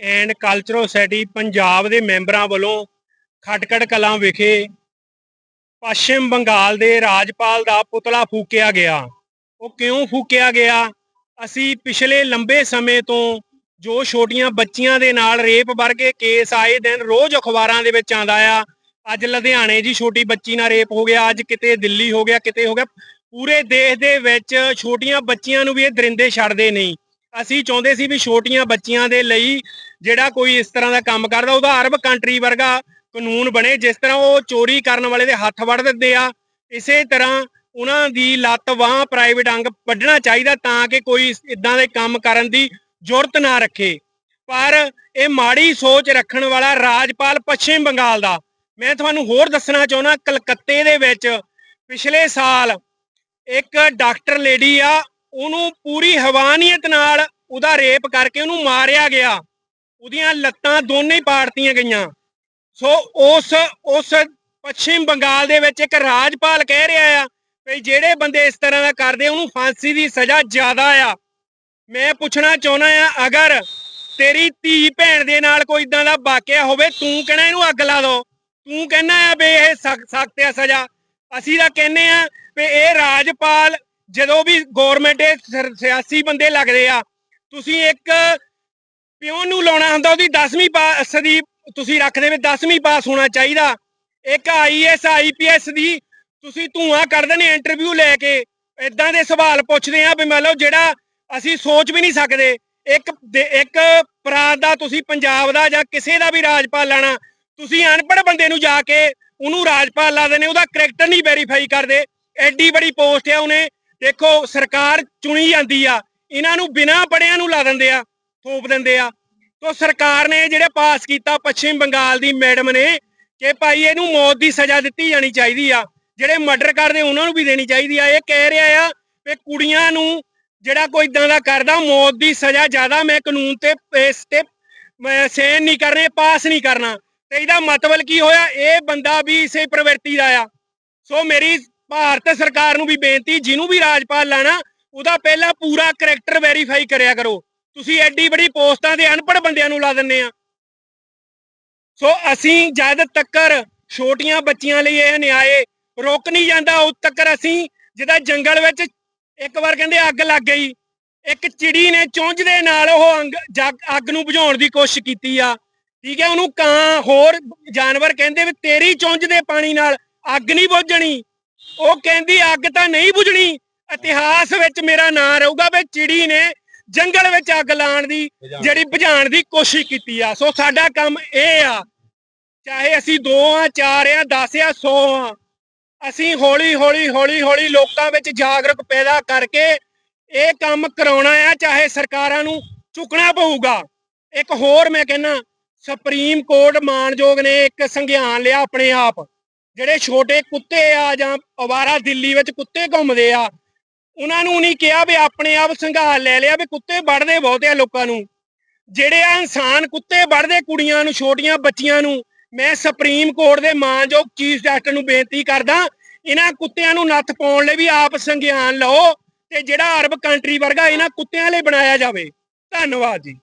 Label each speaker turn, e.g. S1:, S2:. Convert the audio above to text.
S1: And cultural society Punjab ਦੇ ਮੈਂਬਰਾਂ ਵੱਲੋਂ ਖਟਕੜ ਕਲਾਂ ਵਿਖੇ ਪੱਛਮ ਬੰਗਾਲ ਦੇ ਰਾਜਪਾਲ ਦਾ ਪੁਤਲਾ ਫੂਕਿਆ ਗਿਆ। ਉਹ ਕਿਉਂ ਫੂਕਿਆ ਗਿਆ? ਅਸੀਂ ਪਿਛਲੇ ਲੰਬੇ ਸਮੇਂ ਤੋਂ ਜੋ ਛੋਟੀਆਂ ਬੱਚੀਆਂ ਦੇ ਨਾਲ ਰੇਪ ਵਰਗੇ ਕੇਸ ਆਏ ਦਿਨ ਰੋਜ਼ ਅਖਬਾਰਾਂ ਦੇ ਵਿੱਚ ਆਂਦਾ ਆ, ਅੱਜ ਲੁਧਿਆਣੇ ਜੀ ਛੋਟੀ ਬੱਚੀ ਨਾਲ ਰੇਪ ਹੋ ਗਿਆ, ਅੱਜ ਕਿਤੇ ਦਿੱਲੀ ਹੋ ਗਿਆ, ਕਿਤੇ ਹੋ ਗਿਆ। ਪੂਰੇ ਦੇਸ਼ ਦੇ ਵਿੱਚ ਛੋਟੀਆਂ ਬੱਚੀਆਂ ਨੂੰ ਵੀ ਇਹ ਦਰਿੰਦੇ ਛੱਡਦੇ ਨਹੀਂ। ਅਸੀਂ ਚਾਹੁੰਦੇ ਸੀ ਵੀ ਛੋਟੀਆਂ ਬੱਚੀਆਂ ਦੇ ਲਈ ਜਿਹੜਾ ਕੋਈ ਇਸ ਤਰ੍ਹਾਂ ਦਾ ਕੰਮ ਕਰਦਾ ਉਹਦਾ ਅਰਬ ਕੰਟਰੀ ਵਰਗਾ ਕਾਨੂੰਨ ਬਣੇ, ਜਿਸ ਤਰ੍ਹਾਂ ਉਹ ਚੋਰੀ ਕਰਨ ਵਾਲੇ ਦੇ ਹੱਥ ਵੜ ਦਿੰਦੇ ਆ। ਇਸੇ ਤਰ੍ਹਾਂ ਉਹਨਾਂ ਦੀ ਲੱਤ, ਬਾਹ ਪ੍ਰਾਈਵੇਟ ਅੰਗ ਵੱਢਣਾ ਚਾਹੀਦਾ ਤਾਂ ਕਿ ਕੋਈ ਇਦਾਂ ਦੇ ਕੰਮ ਕਰਨ ਦੀ ਜ਼ਰੂਰਤ ਨਾ ਰੱਖੇ। ਪਰ ਇਹ ਮਾੜੀ ਸੋਚ ਰੱਖਣ ਵਾਲਾ ਰਾਜਪਾਲ ਪੱਛਮ ਬੰਗਾਲ ਦਾ। ਮੈਂ ਤੁਹਾਨੂੰ ਹੋਰ ਦੱਸਣਾ ਚਾਹੁੰਦਾ, ਕਲਕੱਤੇ ਦੇ ਵਿੱਚ ਪਿਛਲੇ ਸਾਲ ਇੱਕ ਡਾਕਟਰ ਲੇਡੀ ਆ ਉਹਨੂੰ ਪੂਰੀ ਹਵਾਨੀਅਤ ਨਾਲ ਉਹਦਾ ਰੇਪ ਕਰਕੇ ਉਹਨੂੰ ਮਾਰਿਆ ਗਿਆ। ਉਹਦੀਆਂ ਲੱਤਾਂ ਦੋਨੇ ਹੀ ਪਾੜਤੀਆਂ ਗਈਆਂ। ਸੋ ਉਸ ਉਸ ਪੱਛਮ ਬੰਗਾਲ ਦੇ ਵਿੱਚ ਇੱਕ ਰਾਜਪਾਲ ਕਹਿ ਰਿਹਾ ਆ ਵੀ ਜਿਹੜੇ ਬੰਦੇ ਇਸ ਤਰ੍ਹਾਂ ਦਾ ਕਰਦੇ, ਉਹਨੂੰ ਫਾਂਸੀ ਦੀ ਸਜ਼ਾ ਜ਼ਿਆਦਾ ਆ। ਮੈਂ ਪੁੱਛਣਾ ਚਾਹੁੰਦਾ ਆ, ਅਗਰ ਤੇਰੀ ਧੀ ਭੈਣ ਦੇ ਨਾਲ ਕੋਈ ਇਦਾਂ ਦਾ ਵਾਕਿਆ ਹੋਵੇ, ਤੂੰ ਕਹਿਣਾ ਇਹਨੂੰ ਅੱਗ ਲਾ ਦੋ। ਤੂੰ ਕਹਿਣਾ ਆ ਵੀ ਇਹ ਸਖਤ ਆ ਸਜ਼ਾ। ਅਸੀਂ ਤਾਂ ਕਹਿੰਨੇ ਆ ਵੀ ਇਹ ਰਾਜਪਾਲ ਜਦੋਂ ਵੀ ਗਵਰਨਮੈਂਟ ਦੇ ਸਿਆਸੀ ਬੰਦੇ ਲੱਗਦੇ ਆ, ਤੁਸੀਂ ਇੱਕ ਪਿਓ ਨੂੰ ਲਾਉਣਾ ਹੁੰਦਾ, ਉਹਦੀ 10ਵੀਂ ਪਾਸ ਦੀ ਤੁਸੀਂ ਰੱਖਦੇ ਵੀ 10ਵੀਂ ਪਾਸ ਹੋਣਾ ਚਾਹੀਦਾ। ਇੱਕ ਆਈਐਸ ਆਈਪੀਐਸ ਦੀ ਤੁਸੀਂ ਧੂਆਂ ਕੱਢਦੇ ਨੇ ਇੰਟਰਵਿਊ ਲੈ ਕੇ ਇਦਾਂ ਦੇ ਸਵਾਲ ਪੁੱਛਦੇ ਆ ਵੀ ਮੰਨ ਲਓ ਜਿਹੜਾ ਅਸੀਂ ਸੋਚ ਵੀ ਨਹੀਂ ਸਕਦੇ, ਇੱਕ ਦੇ- ਇੱਕ ਪ੍ਰਾਂਤ ਦਾ ਤੁਸੀਂ ਪੰਜਾਬ ਦਾ ਜਾਂ ਕਿਸੇ ਦਾ ਵੀ ਰਾਜਪਾਲ ਲੈਣਾ, ਤੁਸੀਂ ਅਨਪੜ੍ਹ ਬੰਦੇ ਨੂੰ ਜਾ ਕੇ ਉਹਨੂੰ ਰਾਜਪਾਲ ਲਾ ਦਿੰਦੇ ਉਹਦਾ ਕਰੈਕਟਰ ਨਹੀਂ ਵੈਰੀਫਾਈ ਕਰਦੇ। ਐਡੀ ਬੜੀ ਪੋਸਟ ਆ ਉਹਨੇ ਦੇਖੋ, ਸਰਕਾਰ ਚੁਣੀ ਜਾਂਦੀ ਆ। ਇਹਨਾਂ ਨੂੰ ਬਿਨਾਂ ਪੜਿਆਂ ਨੂੰ ਲਾ ਦਿੰਦੇ ਆ, ਥੋਪ ਦਿੰਦੇ ਆ। ਤੋ ਸਰਕਾਰ ਨੇ ਜਿਹੜੇ ਪਾਸ ਕੀਤਾ ਪੱਛਮ ਬੰਗਾਲ ਦੀ ਮੈਡਮ ਨੇ ਕਿ ਭਾਈ ਇਹਨੂੰ ਮੌਤ ਦੀ ਸਜ਼ਾ ਦਿੱਤੀ ਜਾਣੀ ਚਾਹੀਦੀ ਆ। ਜਿਹੜੇ ਮਰਡਰ ਕਰਦੇ ਉਹਨਾਂ ਨੂੰ ਵੀ ਦੇਣੀ ਚਾਹੀਦੀ ਆ। ਇਹ ਕਹਿ ਰਿਹਾ ਆ ਕਿ ਕੁੜੀਆਂ ਨੂੰ ਜਿਹੜਾ ਕੋਈ ਇਦਾਂ ਦਾ ਕਰਦਾ, ਮੌਤ ਦੀ ਸਜ਼ਾ ਜ਼ਿਆਦਾ ਮੈਂ ਕਾਨੂੰਨ ਤੇ, ਇਸ ਤੇ ਸੇਨ ਨਹੀਂ ਕਰਨੇ, ਪਾਸ ਨਹੀਂ ਕਰਨਾ। ਤੇ ਇਹਦਾ ਮਤਲਬ ਕੀ ਹੋਇਆ? ਇਹ ਬੰਦਾ ਵੀ ਇਸੇ ਪ੍ਰਵਿਰਤੀ ਦਾ ਆ। ਸੋ ਮੇਰੀ ਭਾਰਤ ਸਰਕਾਰ ਨੂੰ ਵੀ ਬੇਨਤੀ, ਜਿਹਨੂੰ ਵੀ ਰਾਜਪਾਲ ਲਾਣਾ, ਉਹਦਾ ਪਹਿਲਾਂ ਪੂਰਾ ਕਰੈਕਟਰ ਵੈਰੀਫਾਈ ਕਰਿਆ ਕਰੋ। ਤੁਸੀਂ ਐਡੀ ਬੜੀ ਪੋਸਟਾਂ ਦੇ ਅਨਪੜ੍ਹ ਬੰਦਿਆਂ ਨੂੰ ਲਾ ਦਿੰਦੇ ਆ। ਸੋ ਅਸੀਂ ਜਦ ਤੱਕਰ ਛੋਟੀਆਂ ਬੱਚੀਆਂ ਲਈ ਇਹ ਨਿਆਏ, ਰੁਕ ਨਹੀਂ ਜਾਂਦਾ, ਉਦ ਤੱਕਰ ਅਸੀਂ ਜਿਹਦਾ ਜੰਗਲ ਵਿੱਚ ਇੱਕ ਵਾਰ ਕਹਿੰਦੇ ਅੱਗ ਲੱਗ ਗਈ, ਇੱਕ ਚਿੜੀ ਨੇ ਚੁੰਝ ਦੇ ਨਾਲ ਉਹ ਅੰਗ, ਜੱਗ- ਅੱਗ ਨੂੰ ਬੁਝਾਉਣ ਦੀ ਕੋਸ਼ਿਸ਼ ਕੀਤੀ ਆ। ਠੀਕ ਹੈ, ਉਹਨੂੰ ਕਾਂ ਹੋਰ ਜਾਨਵਰ ਕਹਿੰਦੇ ਵੀ ਤੇਰੀ ਚੁੰਝ ਦੇ ਪਾਣੀ ਨਾਲ ਅੱਗ ਨਹੀਂ ਬੁਝਣੀ। ਉਹ ਕਹਿੰਦੀ ਅੱਗ ਤਾਂ ਨਹੀਂ ਬੁਝਣੀ। ਇਤਿਹਾਸ ਵਿੱਚ ਮੇਰਾ ਨਾਂ ਰਹੂਗਾ ਵੀ ਚਿੜੀ ਨੇ ਜੰਗਲ ਵਿੱਚ ਅੱਗ ਲਾਉਣ ਦੀ ਜਿਹੜੀ ਬੁਝਾਉਣ ਦੀ ਕੋਸ਼ਿਸ਼ ਕੀਤੀ ਆ। ਸੋ ਸਾਡਾ ਕੰਮ ਇਹ ਆ ਚਾਹੇ ਅਸੀਂ 2 ਆ 4 ਆ 10 ਆ 100 ਆ ਅਸੀਂ ਹੌਲੀ ਹੌਲੀ ਹੌਲੀ ਹੌਲੀ ਲੋਕਾਂ ਵਿੱਚ ਜਾਗਰੂਕ ਪੈਦਾ ਕਰਕੇ ਇਹ ਕੰਮ ਕਰਾਉਣਾ ਆ ਚਾਹੇ ਸਰਕਾਰਾਂ ਨੂੰ ਝੁਕਣਾ ਪਊਗਾ। ਇੱਕ ਹੋਰ ਮੈਂ ਕਹਿੰਨਾ ਸੁਪਰੀਮ ਕੋਰਟ ਮਾਨਯੋਗ ਨੇ ਇੱਕ ਸੰਗਿਆਨ ਲਿਆ ਆਪਣੇ ਆਪ। ਜਿਹੜੇ ਛੋਟੇ ਕੁੱਤੇ ਆ ਜਾਂ ਅਵਾਰਾ ਦਿੱਲੀ ਵਿੱਚ ਕੁੱਤੇ ਘੁੰਮਦੇ ਆ, ਉਹਨਾਂ ਨੂੰ ਨਹੀਂ ਕਿਹਾ ਵੀ ਆਪਣੇ ਆਪ ਸੰਘਾਲ ਲੈ ਲਿਆ ਵੀ ਕੁੱਤੇ ਵੜਦੇ ਬਹੁਤੇ ਆ ਲੋਕਾਂ ਨੂੰ। ਜਿਹੜੇ ਆ ਇਨਸਾਨ ਕੁੱਤੇ ਵੜਦੇ ਕੁੜੀਆਂ ਨੂੰ, ਛੋਟੀਆਂ ਬੱਚੀਆਂ ਨੂੰ, ਮੈਂ ਸੁਪਰੀਮ ਕੋਰਟ ਦੇ ਮਾਨਯੋਗ ਚੀਫ ਜਸਟਿਸ ਨੂੰ ਬੇਨਤੀ ਕਰਦਾ, ਇਹਨਾਂ ਕੁੱਤਿਆਂ ਨੂੰ ਨੱਥ ਪਾਉਣ ਲਈ ਵੀ ਆਪ ਸੰਗਿਆਨ ਲਓ ਤੇ ਜਿਹੜਾ ਅਰਬ ਕੰਟਰੀ ਵਰਗਾ ਇਹਨਾਂ ਕੁੱਤਿਆਂ ਲਈ ਬਣਾਇਆ ਜਾਵੇ। ਧੰਨਵਾਦ ਜੀ।